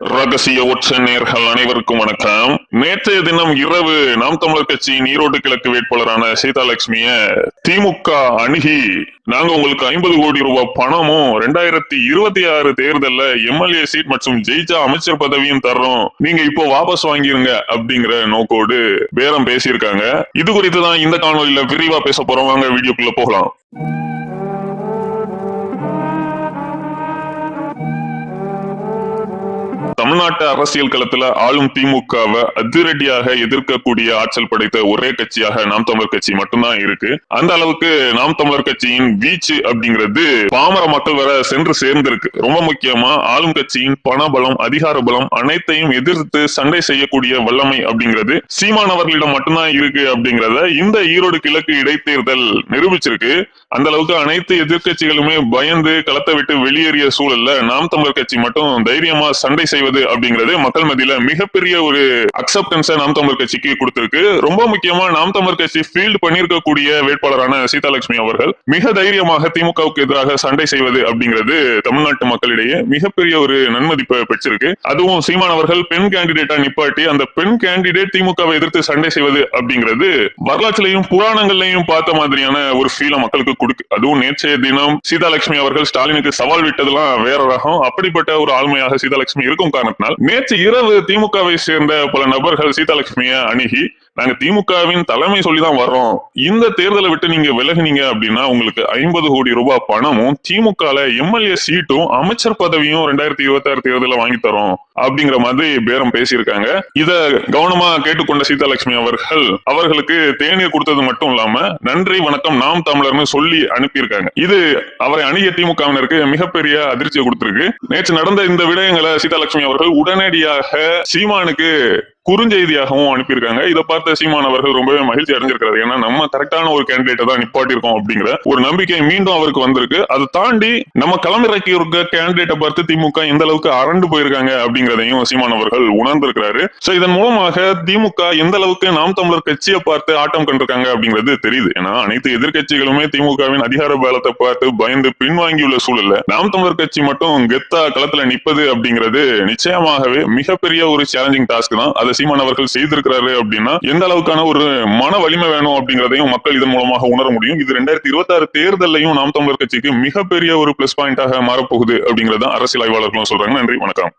ரகசிய ஒற்ற நேர்கள் அனைவருக்கும் வணக்கம். நேற்றைய தினம் இரவு நாம் தமிழர் கட்சியின் ஈரோடு கிழக்கு வேட்பாளரான சீதாலட்சுமிய திமுக அணுகி நாங்க உங்களுக்கு ஐம்பது கோடி ரூபாய் பணமும் ரெண்டாயிரத்தி இருபத்தி ஆறு தேர்தல்ல எம்எல்ஏ சீட் மற்றும் ஜெயிச்சா அமைச்சர் பதவியும் தர்றோம். நீங்க இப்போ வாபஸ் வாங்கிருங்க அப்படிங்கிற நோக்கோடு பேரம் பேசியிருக்காங்க. இது குறித்து தான் இந்த காணொலியில விரிவா பேச போறோம். வாங்க வீடியோக்குள்ள போகலாம். தமிழ்நாட்டு அரசியல் களத்துல ஆளும் திமுகவை அதிரடியாக எதிர்க்கக்கூடிய ஆற்றல் படைத்த ஒரே கட்சியாக நாம் தமிழர் கட்சி மட்டும்தான் இருக்கு. அந்த அளவுக்கு நாம் தமிழர் கட்சியின் வீச்சு அப்படிங்கிறது பாமர மக்கள் வர சென்று சேர்ந்திருக்கு. ரொம்ப முக்கியமா ஆளும் கட்சியின் பணபலம் அதிகார பலம் அனைத்தையும் எதிர்த்து சண்டை செய்யக்கூடிய வல்லமை அப்படிங்கிறது சீமானவர்களிடம் மட்டும்தான் இருக்கு அப்படிங்கறத இந்த ஈரோடு கிழக்கு இடைத்தேர்தல் நிரூபிச்சிருக்கு. அந்த அளவுக்கு அனைத்து எதிர்கட்சிகளுமே பயந்து களத்தை விட்டு வெளியேறிய சூழல்ல நாம் தமிழர் கட்சி மட்டும் தைரியமா சண்டை செய்வது அப்படி அப்படிங்கிறது மக்கள் மத்தியில மிகப்பெரிய ஒரு அக்செப்டன்ஸை நாம் தமிழர் கட்சிக்கு கொடுத்திருக்கு. ரொம்ப முக்கியமா நாம் தமிழர் கட்சி ஃபீல்டு பண்ணியிருக்கக்கூடிய வேட்பாளரான சீதாலட்சுமி அவர்கள் மிக தைரியமாக திமுகவுக்கு எதிராக சண்டை செய்வது அப்படிங்கிறது தமிழ்நாட்டு மக்களிடையே மிகப்பெரிய ஒரு நன்மதிப்பை பெற்றிருக்கு. அதுவும் சீமான் அவர்கள் பெண் கேண்டிடேட்டா நிப்பாட்டி அந்த பெண் கேண்டிடேட் திமுகவை எதிர்த்து சண்டை செய்வது அப்படிங்கிறது வரலாற்றிலையும் புராணங்கள்லையும் பார்த்த மாதிரியான ஒரு ஃபீலை மக்களுக்கு கொடுக்கு. அதுவும் நேற்றைய தினம் சீதாலட்சுமி அவர்கள் ஸ்டாலினுக்கு சவால் விட்டதெல்லாம் வேற ரகம். அப்படிப்பட்ட ஒரு ஆளுமையாக சீதாலட்சுமி இருக்கும் காரணத்தினால் நேற்று இரவு திமுகவை சேர்ந்த பல நபர்கள் சீதாலட்சுமியை அணுகி நாங்க திமுகவின் தலைமை சொல்லிதான் வர்றோம். இந்த தேர்தலை விட்டு நீங்க விலகுனீங்க அப்படின்னா உங்களுக்கு ஐம்பது கோடி ரூபாய் பணமும் திமுகல எம்எல்ஏ சீட்டும் அமைச்சர் பதவியும் ரெண்டாயிரத்தி இருபத்தி ஆறு தேர்தலில் வாங்கி தரோம். அப்படிங்கிற மாதிரி பேரம் பேசியிருக்காங்க. இத கவனமா கேட்டுக்கொண்ட சீதாலட்சுமி அவர்கள் அவர்களுக்கு தேநீர் கொடுத்தது மட்டும் இல்லாம நன்றி வணக்கம் நாம் தமிழர்னு சொல்லி அனுப்பியிருக்காங்க. இது அவரை அணுகிய திமுகவினருக்கு மிகப்பெரிய அதிர்ச்சியை கொடுத்திருக்கு. நேற்று நடந்த இந்த விடயங்களை சீதாலட்சுமி அவர்கள் உடனடியாக சீமானுக்கு குறுஞ்செய்தியாகவும் அனுப்பியிருக்காங்க. இதை பார்த்த சீமான் அவர்கள் ரொம்பவே மகிழ்ச்சி அடைஞ்சிருக்கிறாரு. ஏன்னா நம்ம கரெக்டான ஒரு கேண்டிடேட்டை தான் நிப்பாட்டிருக்கோம் அப்படிங்கிற ஒரு நம்பிக்கை மீண்டும் அவருக்கு வந்திருக்கு. அதை தாண்டி நம்ம களமிறக்கி இருக்க கேண்டிடேட்டை பார்த்து திமுக எந்த அளவுக்கு அரண்டு போயிருக்காங்க அப்படிங்கிறதையும் சீமான் அவர்கள் உணர்ந்திருக்கிறாரு. சோ இதன் மூலமாக திமுக எந்த அளவுக்கு நாம் தமிழர் கட்சியை பார்த்து ஆட்டம் கண்டிருக்காங்க அப்படிங்கிறது தெரியுது. ஏன்னா அனைத்து எதிர்க்கட்சிகளுமே திமுகவின் அதிகார பலத்தை பார்த்து பயந்து பின்வாங்கியுள்ள சூழல்ல நாம் தமிழர் கட்சி மட்டும் கெத்தா களத்துல நிப்பது அப்படிங்கிறது நிச்சயமாகவே மிகப்பெரிய ஒரு சேலஞ்சிங் டாஸ்க் தான். அதை சீமான் அவர்கள் செய்திருக்கிறாரு அப்படின்னா எந்த அளவுக்கான ஒரு மன வலிமை வேணும் அப்படிங்கிறதையும் மக்கள் இதன் மூலமாக உணர முடியும். இது ரெண்டாயிரத்தி இருபத்தி ஆறு தேர்தலையும் நாம் தமிழர் கட்சிக்கு மிகப்பெரிய ஒரு பிளஸ் பாயிண்டாக மாறப்போகுது அப்படிங்கறத அரசியல் ஆய்வாளர்களும் சொல்றாங்க. நன்றி வணக்கம்.